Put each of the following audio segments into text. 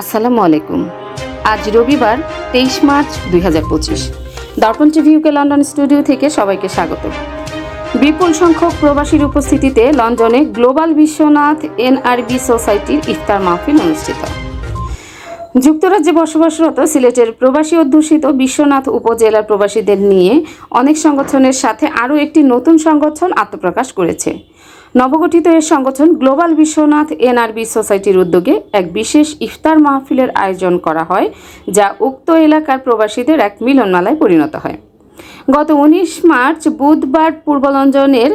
আসসালামু আলাইকুম। আজ রবিবার, তেইশ মার্চ দুই হাজার পঁচিশ। দর্পণ টিভিউকে লন্ডন স্টুডিও থেকে সবাইকে স্বাগত। বিপুল সংখ্যক প্রবাসীর উপস্থিতিতে লন্ডনে গ্লোবাল বিশ্বনাথ এনআরবি সোসাইটির ইফতার মাহফিল অনুষ্ঠিত। যুক্তরাজ্যে বসবাসরত সিলেটের প্রবাসী অধ্যুষিত বিশ্বনাথ উপজেলার প্রবাসীদের নিয়ে অনেক সংগঠনের সাথে আরও একটি নতুন সংগঠন আত্মপ্রকাশ করেছে। নবগঠিত এ সংগঠন গ্লোবাল বিশ্বনাথ এনআরবি সোসাইটির উদ্যোগে এক বিশেষ ইফতার মাহফিলের আয়োজন করা হয়, যা উক্ত এলাকার প্রবাসীদের এক মিলনমালায় পরিণত হয়। গত উনিশ মার্চ বুধবার পূর্ব লন্ডনের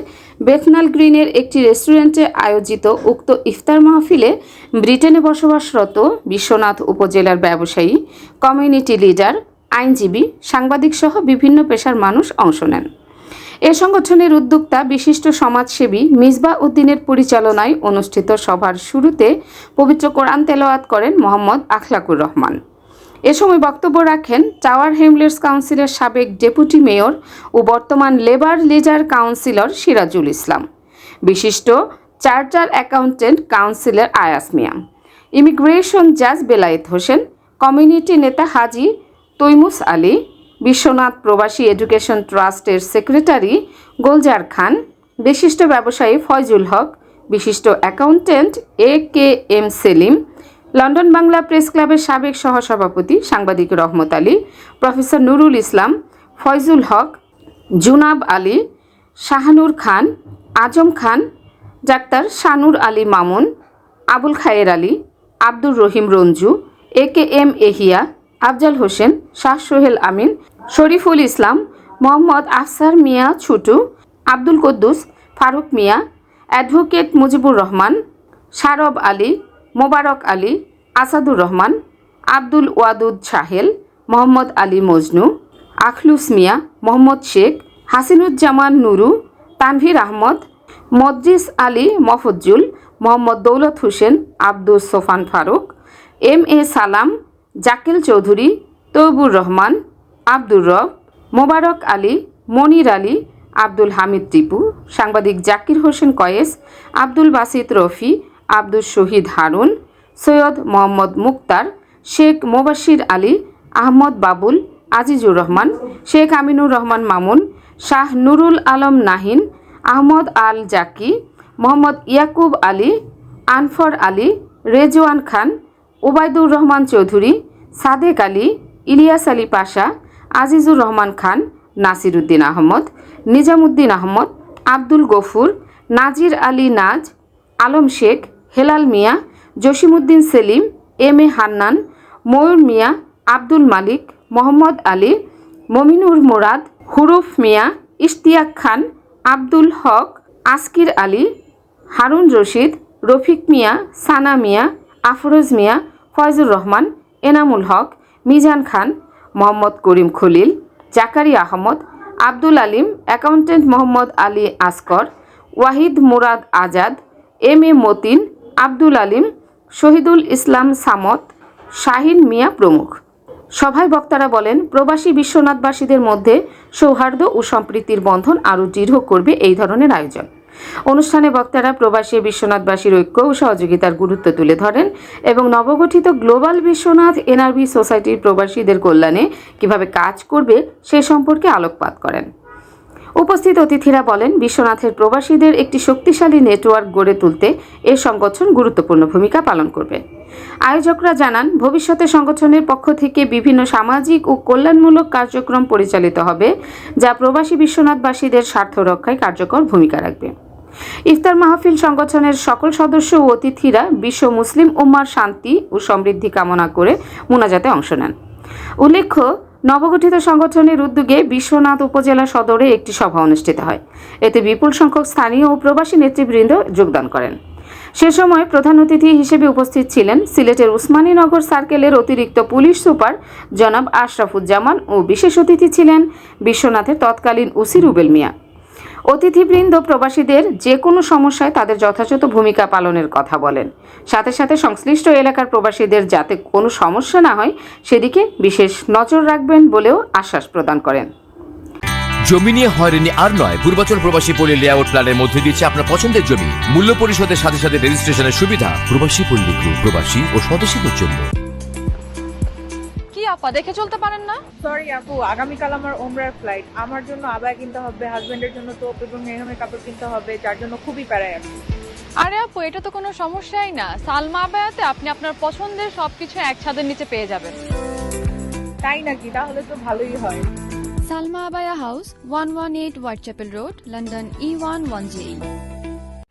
বেথনাল গ্রিনের একটি রেস্টুরেন্টে আয়োজিত উক্ত ইফতার মাহফিলে ব্রিটেনে বসবাসরত বিশ্বনাথ উপজেলার ব্যবসায়ী, কমিউনিটি লিডার, আইনজীবী, সাংবাদিক সহ বিভিন্ন পেশার মানুষ অংশ নেন। এ সংগঠনের উদ্যোক্তা, বিশিষ্ট সমাজসেবী মিসবা উদ্দিনের পরিচালনায় অনুষ্ঠিত সভার শুরুতে পবিত্র কোরআন তেলাওয়াত করেন মোহাম্মদ আখলাকুর রহমান। এ সময় বক্তব্য রাখেন টাওয়ার হেমলেটস কাউন্সিলের সাবেক ডেপুটি মেয়র ও বর্তমান Labour laser councillor Sirajul Islam. বিশিষ্ট চার্টার অ্যাকাউন্টেন্ট কাউন্সিলর আয়াস মিয়া। ইমিগ্রেশন জাজ বেলায়েত হোসেন, কমিউনিটি নেতা হাজি তৈমুস আলী বিশ্বনাথ প্রবাসী এডুকেশন ট্রাস্টের সেক্রেটারি গোলজার খান, বিশিষ্ট ব্যবসায়ী ফয়জুল হক, বিশিষ্ট accountant A K M Selim, London Bangla press ক্লাবের সাবেক সহসভাপতি সাংবাদিক Rahmat Ali, professor Nurul Islam, Foyzul Haque, Junab Ali, Shahanur Khan, Azam Khan, doctor Shanur Ali Mamun, Abul Khayer Ali, Abdur Rahim Ranju, A K M Ehiya, Afzal Hossain, Shah Sohel Amin Shariful Islam, Mohammad Afsar Miah Chhutu, Abdul Quddus, Faruk Miah, advocate Mujibur Rahman Sarab Ali, Mobarak Ali, Asadur Rahman, Abdul Wadud Sahel Mohammad Ali Mojnu, Akhlus Miah, Mohammad Sheikh, Hasinuzzaman Nuru, Tanvir Ahmed Modris Ali Mofozzul, Mohammad Daulat Hossain Abdul Sofan Faruk, M A Salam, Zakil Chowdhury, Taibur Rahman Abdur রব, মোবারক আলী, মনির আলী, আব্দুল হামিদ টিপু, সাংবাদিক Zakir Hossain Kayes, Abdul Basit Rafi, Abdul Shahid Harun, Syed Mohammad Mukhtar, Sheikh Mobashir Ali, Ahmed Babul, Azizur Rahman, Sheikh Aminur Rahman Mamun, Shah Nurul Alam Nahin, Ahmed Al Zaki, Mohammad Yakub Ali, Anfor Ali, Rezwan Khan, Obaidur Rahman Chowdhury, Sadek Ali, Ilias Ali Pasha Azizur Rahman Khan, Nasiruddin Ahmed, Nizamuddin Ahmed, Abdul Gafur, Nazir Ali Naz, Alam Sheikh, Helal Miah, Jasimuddin Selim, M A Hannan, Mayur Miah, Abdul Malik, Mohammad Ali, Mominur Murad, Huruf Miah, Ishtiaq Khan, Abdul Haque Askir Ali, Harun Rashid, Rafiq Miah, Sana Miah, Afroz Miah, Foyzur Rahman, Enamul Haque, Mizan Khan Mohammad Karim Khalil, Zakari Ahmed, Abdul Alim, accountant Mohammad Ali Askar, Wahid Murad Azad, M A Matin, Abdul Alim, Shahidul Islam Samat, Shahin Miah প্রমুখ। সভায় বক্তারা বলেন, প্রবাসী বিশ্বনাথবাসীদের মধ্যে সৌহার্দ্য ও সম্প্রীতির বন্ধন আরও দৃঢ় করবে এই ধরনের আয়োজন। অনুষ্ঠানে বক্তারা প্রবাসী বিশ্বনাথবাসীর ঐক্য ও সহযোগিতার গুরুত্ব তুলে ধরেন এবং নবগঠিত গ্লোবাল বিশ্বনাথ এনআরবি সোসাইটির প্রবাসীদের কল্যাণে কীভাবে কাজ করবে সে সম্পর্কে আলোকপাত করেন। উপস্থিত অতিথিরা বলেন, বিশ্বনাথের প্রবাসীদের একটি শক্তিশালী নেটওয়ার্ক গড়ে তুলতে এ সংগঠন গুরুত্বপূর্ণ ভূমিকা পালন করবে। আয়োজকরা জানান, ভবিষ্যতে সংগঠনের পক্ষ থেকে বিভিন্ন সামাজিক ও কল্যাণমূলক কার্যক্রম পরিচালিত হবে, যা প্রবাসী বিশ্বনাথবাসীদের স্বার্থ রক্ষায় কার্যকর ভূমিকা রাখবে। ইফতার মাহফিল সংগঠনের সকল সদস্য ও অতিথিরা বিশ্ব মুসলিম উম্মার শান্তি ও সমৃদ্ধি কামনা করে মোনাজাতে অংশ নেন। উল্লেখ্য, নবগঠিত সংগঠনের উদ্যোগে বিশ্বনাথ উপজেলা সদরে একটি সভা অনুষ্ঠিত হয়। এতে বিপুল সংখ্যক স্থানীয় ও প্রবাসী নেতৃবৃন্দ যোগদান করেন। সে সময় প্রধান অতিথি হিসেবে উপস্থিত ছিলেন সিলেটের উসমানীনগর সার্কেলের অতিরিক্ত পুলিশ সুপার জনাব আশরাফুজ্জামান ও বিশেষ অতিথি ছিলেন বিশ্বনাথের তৎকালীন উসি রুবেল মিয়া। অতিথিবৃন্দ, প্রবাসীদের যে কোনো সমস্যায় তাদের যথাযথ ভূমিকা পালনের কথা বলেন। সাথে সাথে সংশ্লিষ্ট এলাকার প্রবাসীদের যাতে কোনো সমস্যা না হয়, সেদিকে বিশেষ নজর রাখবেন বলেও আশ্বাস প্রদান করেন। জমি নিয়ে হয়রানি আর নয়, পূর্বাচল প্রবাসী পল্লী লেআউট প্ল্যানের মধ্যে দিচ্ছে আপনার পছন্দের জমি। মূল্য পরিশোধের সাথে সাথে রেজিস্ট্রেশনের সুবিধা প্রবাসী পল্লী প্রবাসী ও স্বদেশীদের জন্য। আপা দেখে চলতে পারেন না? সরি আপু আগামীকাল আমার ওমরার ফ্লাইট আমার জন্য আবায় কিনতে হবে হাজবেন্ডের জন্য তোপ এবং মেহমের কাপড় কিনতে হবে যার জন্য খুবই প্যারায় আমি আরে আপু এটা তো কোনো সমস্যাই না। সালমা আবায়াতে আপনি আপনার পছন্দের সবকিছু এক ছাদের নিচে পেয়ে যাবেন। তাই নাকি? তাহলে তো ভালোই হয়। Salma Abaya House, 118 Whitechapel Road, London E E110.